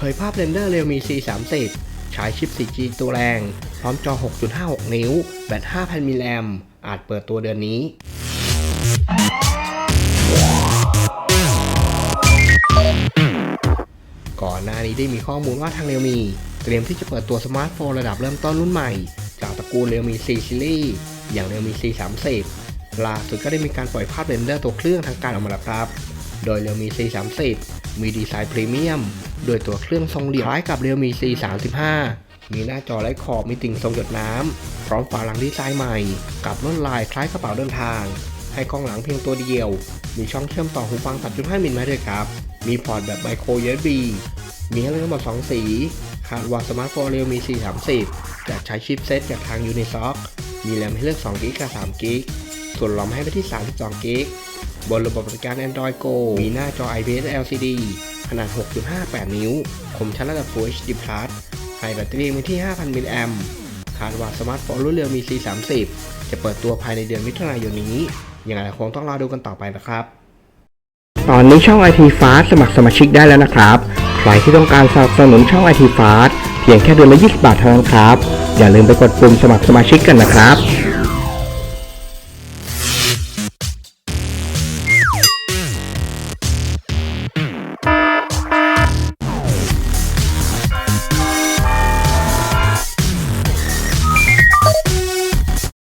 เผยภาพเรนเดอร์เรียวมี C30 ใช้ชิป 4G ตัวแรง พร้อมจอ 6.56 นิ้ว แบต 5,000 มิลลิแอมอาจเปิดตัวเดือนนี้ก่อนหน้านี้ได้มีข้อมูลว่าทางเรียวมี เตรียมที่จะเปิดตัวสมาร์ทโฟนระดับเริ่มต้นรุ่นใหม่ จากตระกูลเรียวมี C Series อย่างเรียวมี C30 ล่าสุดก็ได้มีการปล่อยภาพเรนเดอร์ตัวเครื่องทางการออกมาแล้วครับ โดย Realme C30 มีดีไซน์พรีเมียมโดยตัวเครื่องทรงเหลี่ยมคล้ายกับ Realme C35 มีหน้าจอไร้ขอบมีติ่งทรงหยดน้ำ พร้อมฝาหลังดีไซน์ใหม่ กับลวดลายคล้ายกระเป๋าเดินทาง ให้กล้องหลังเพียงตัวเดียว มีช่องเชื่อมต่อหูฟัง 3.5 มิลมาด้วยครับ มีพอร์ตแบบ Micro USB มีให้เลือกทั้งหมด2 สีคาดว่าสมาร์ทโฟน Realme C30 จะใช้ชิปเซตจากทาง Unisoc มีแรมให้เลือก2กิกกับ3กิกส่วนรอมให้ไปที่32กิก บนระบบปฏิการ Android Go มีหน้าจอ IPS LCD ขนาด 6.58 นิ้ว คมชัดระดับ Full HD Plus ให้แบตเตอรี่มีที่ 5,000 มิลลิแอมคาดว่าสมาร์ทโฟนรุ่นเร็วมี C30 จะเปิดตัวภายในเดือนมิถุนายนนี้ ยังไงคงต้องรอดูกันต่อไปนะครับ ตอนนี้ช่อง IT Fast สมัครสมาชิกได้แล้วนะครับ ใครที่ต้องการสนับสนุนช่อง IT Fast เพียงแค่เดือนละ 20 บาทเท่านั้นครับ อย่าลืมไปกดปุ่มสมัครสมาชิกกันนะครับ